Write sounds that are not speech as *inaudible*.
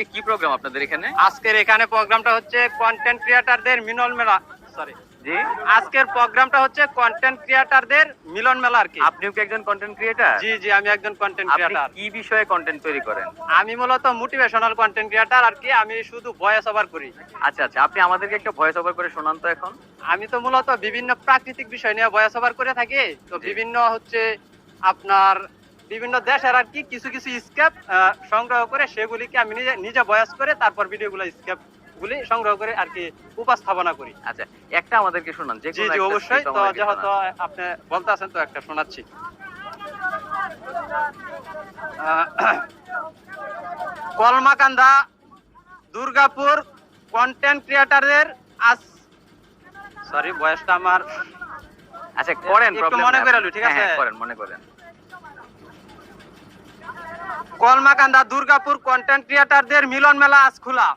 আজকে কি প্রোগ্রাম আপনাদের এখানে? আজকের এখানে প্রোগ্রামটা হচ্ছে কন্টেন্ট ক্রিয়েটারদের মিলন মেলা। সরি জি। আজকের প্রোগ্রামটা হচ্ছে কন্টেন্ট ক্রিয়েটারদের মিলন মেলা আর কি। আপনিও কি একজন কন্টেন্ট ক্রিয়েটার জি জি আমি একজন কন্টেন্ট আপনি ক্রিয়েটার কি বিষয়ে কন্টেন্ট তৈরি করেন? আমি মূলত মোটিভেশনাল কন্টেন্ট ক্রিয়েটার আর কি আমি শুধু ভয়েস ওভার করি। আচ্ছা আচ্ছা আপনি আমাদেরকে একটা ভয়েস ওভার করে শোনান তো এখন। আমি তো মূলত বিভিন্ন প্রাকৃতিক বিষয় নিয়ে ভয়েস ওভার করে থাকি। তো বিভিন্ন হচ্ছে আপনার বিভিন্ন দেশের আর কি কিছু কিছু স্কেপ সংগ্রহ করে সেগুলিকে আমি নিজে নিজে ভয়েস করে তারপর ভিডিওগুলো স্কেপ গুলি সংগ্রহ করে আর কি উপস্থাপনা করি আচ্ছা একটা আমাদেরকে শোনান যে জি জি অবশ্যই তো যেহেতু আপনি বলতে আছেন তো একটা শোনাচ্ছি *clears throat* কলমাকান্দা দুর্গাপুর কন্টেন্ট ক্রিয়েটারদের আজ সরি বয়সটা আমার আচ্ছা করেন একটু মনে। করে ঠিক হ্যাঁ, আছে? হ্যাঁ, করেন মনে করেন কলমাকান্দা দুর্গাপুর কন্টেন্ট ক্রিয়েটারদের মিলন মেলা আজ খোলা।